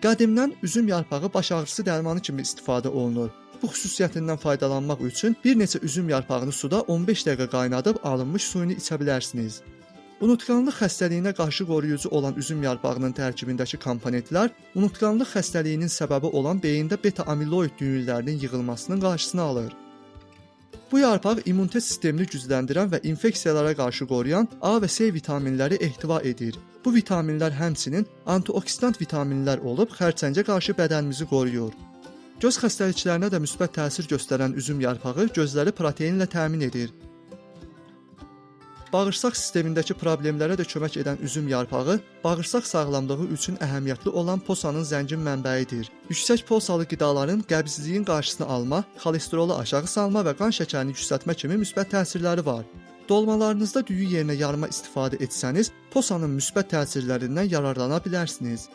Qədimdən üzüm yarpağı baş ağrısı dərmanı kimi istifadə olunur. Bu xüsusiyyətindən faydalanmaq üçün bir neçə üzüm yarpağını suda 15 dəqiqə qaynadıb alınmış suyunu içə bilərsiniz. Unutqanlıq xəstəliyinə qarşı qoruyucu olan üzüm yarpağının tərkibindəki komponentlər unutqanlıq xəstəliyinin səbəbi olan beyində beta-amiloid düyünlərinin yığılmasının qarşısını alır. Bu yarpaq immunitet sistemini gücləndirən və infeksiyalara qarşı qoruyan A və C vitaminləri ehtiva edir. Bu vitaminlər həmçinin antioksidant vitaminlər olub xərçəngə qarşı bədənimizi qoruyur. Göz xəstəliklərinə də müsbət təsir göstərən üzüm yarpağı gözləri proteinlə təmin edir. Bağırsaq sistemindəki problemlərə də kömək edən üzüm yarpağı bağırsaq sağlamlığı üçün əhəmiyyətli olan posanın zəngin mənbəyidir. Yüksək posalı qidaların qəbzliyin qarşısını alma, xolesterolu aşağı salma və qan şəkərini yüksəltmə kimi müsbət təsirləri var. Dolmalarınızda düyü yerinə yarma istifadə etsəniz, posanın müsbət təsirlərindən yararlana bilərsiniz.